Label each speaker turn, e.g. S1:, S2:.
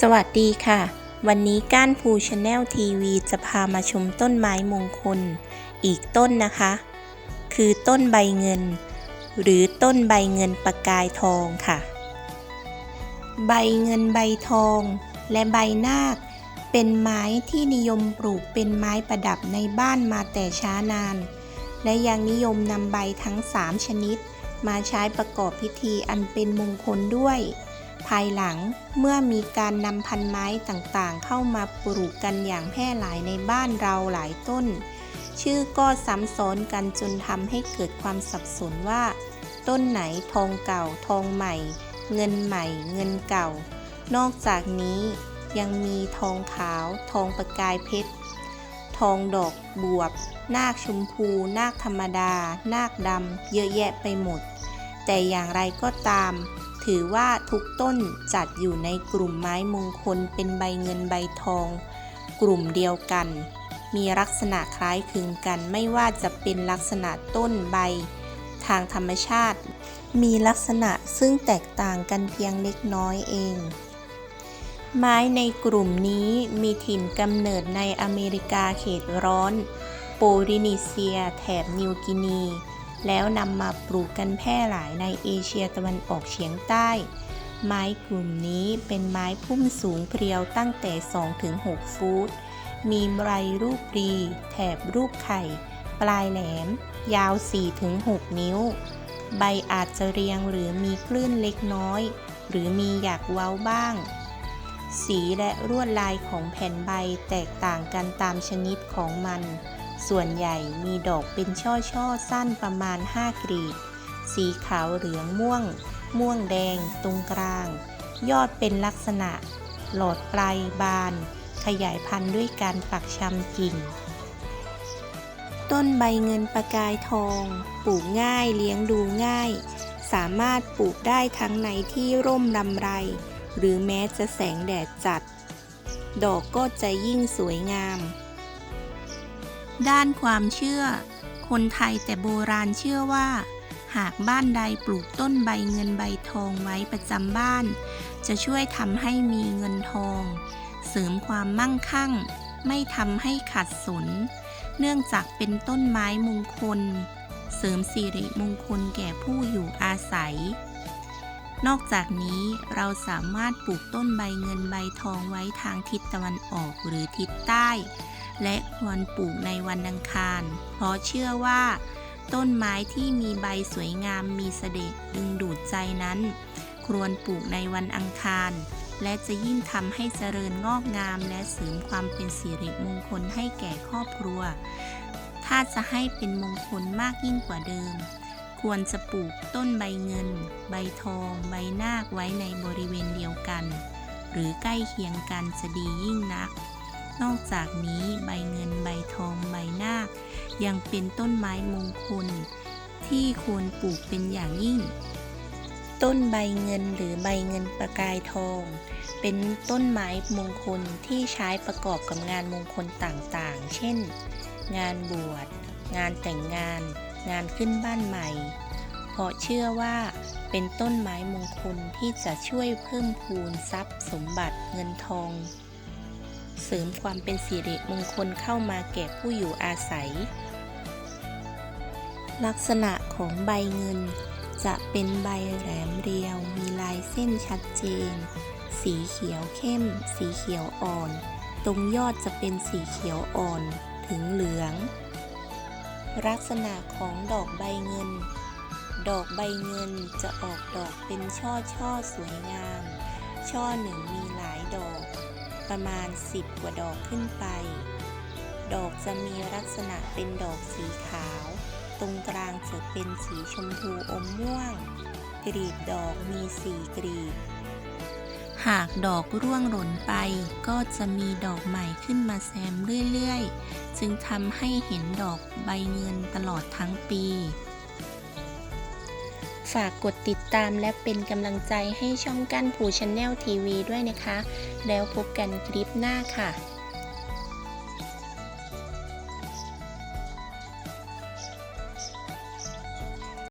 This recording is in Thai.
S1: สวัสดีค่ะ วันนี้ก้านภูชาแนลทีวีจะพามาชมต้นไม้มงคล อีกต้นนะคะ คือต้นใบเงิน หรือต้นใบเงินประกายทองค่ะ ใบเงินใบทอง และใบนาค เป็นไม้ที่นิยมปลูกเป็นไม้ประดับในบ้านมาแต่ช้านาน และยังนิยมนำใบทั้ง 3 ชนิด มาใช้ประกอบพิธีอันเป็นมงคลด้วยายหลังเมื่อมีการนำพันไม้ต่างๆ เข้ามาปลูกกันอย่างแพร่หลายในบ้านเราหลายต้น ชื่อก็ซ้ำซ้อนกันจนทำให้เกิดความสับสนว่า ต้นไหนทองเก่าทองใหม่ เงินใหม่ เงินเก่า นอกจากนี้ยังมีทองขาว ทองประกายเพชร ทองดอกบวบ นาคชมพู นาคธรรมดา นาคดำ เยอะแยะไปหมด แต่อย่างไรก็ตาม ถือว่าทุกต้นจัดอยู่ในกลุ่มไม้มงคลเป็นใบเงินใบทอง กลุ่มเดียวกัน มีลักษณะคล้ายคลึงกันไม่ว่าจะเป็นลักษณะต้นใบ ทางธรรมชาติ มีลักษณะซึ่งแตกต่างกันเพียงเล็กน้อยเอง ไม้ในกลุ่มนี้มีถิ่นกำเนิดในอเมริกาเขตร้อน โปลินีเซีย แถบนิวกินี แล้วนำมาปลูกกันแพร่หลายในเอเชียตะวันออกเฉียงใต้ ไม้กลุ่มนี้เป็นไม้พุ่มสูงเพรียวตั้งแต่ 2-6 ฟุต มีใบรูปรี แถบรูปไข่ ปลายแหลม ยาว 4-6 นิ้ว ใบอาจจะเรียงหรือมีคลื่นเล็กน้อย หรือมีหยักเว้าบ้าง สีและลวดลายของแผ่นใบแตกต่างกันตามชนิดของมัน ส่วนใหญ่มีดอกเป็นช่อช่อๆ สั้นประมาณ 5 กรีด สีขาวเหลืองม่วง ม่วงแดง ตรงกลาง ยอดเป็นลักษณะ หลอดปลายบาน ขยายพันธุ์ด้วยการปักชำกิ่ง ต้นใบเงินประกายทอง ปลูกง่ายเลี้ยงดูง่าย สามารถปลูกได้ทั้งในที่ร่มรำไร หรือแม้จะแสงแดดจัด ดอกก็จะยิ่งสวยงาม ด้านความเชื่อ คนไทยแต่โบราณเชื่อว่า หากบ้านใดปลูกต้นใบเงินใบทองไว้ประจำบ้าน จะช่วยทำให้มีเงินทอง เสริมความมั่งคั่ง ไม่ทำให้ขัดสน เนื่องจากเป็นต้นไม้มงคล เสริมสิริมงคลแก่ผู้อยู่อาศัย นอกจากนี้เราสามารถปลูกต้นใบเงินใบทองไว้ทางทิศตะวันออกหรือทิศใต้ และควรปลูกในวันอังคาร เพราะเชื่อว่า ต้นไม้ที่มีใบสวยงามมีเสด็จดึงดูดใจนั้น ควรปลูกในวันอังคาร และจะยิ่งทำให้เจริญงอกงามและเสริมความเป็นสิริมงคลให้แก่ครอบครัว ถ้าจะให้เป็นมงคลมากยิ่งกว่าเดิม ควรจะปลูกต้นใบเงิน ใบทอง ใบนาคไว้ในบริเวณเดียวกัน หรือใกล้เคียงกันจะดียิ่งนัก นอกจากนี้ใบเงินใบทองใบนาคยังเป็นต้นไม้มงคล ที่ควรปลูกเป็นอย่างยิ่ง ต้นใบเงินหรือใบเงินประกายทอง เป็นต้นไม้มงคลที่ใช้ประกอบกับงานมงคลต่างๆ เช่น งานบวช งานแต่งงาน งานขึ้นบ้านใหม่ เพราะเชื่อว่าเป็นต้นไม้มงคลที่จะช่วยเพิ่มพูนทรัพย์สมบัติเงินทอง เสริมความเป็นสิริมงคลเข้ามาแก่ผู้อยู่อาศัย ลักษณะของใบเงิน จะเป็นใบแหลมเรียวมีลายเส้นชัดเจน สีเขียวเข้ม สีเขียวอ่อน ตรงยอดจะเป็นสีเขียวอ่อนถึงเหลือง ลักษณะของดอกใบเงิน ดอกใบเงินจะออกดอกเป็นช่อช่อสวยงาม ช่อหนึ่งมีหลายดอก ประมาณ 10 กว่าดอกขึ้นไป ดอกจะมีลักษณะเป็นดอกสีขาว ตรงกลางจะเป็นสีชมพูอมม่วง กลีบดอกมีสีกลีบ หากดอกร่วงหล่นไป ก็จะมีดอกใหม่ขึ้นมาแซมเรื่อยๆ จึงทำให้เห็นดอกใบเงินตลอดทั้งปี ฝากกดติดตามและเป็นกำลังใจให้ช่องกั้นผูชแนลทีวีด้วยนะคะ แล้วพบกันคลิปหน้าค่ะ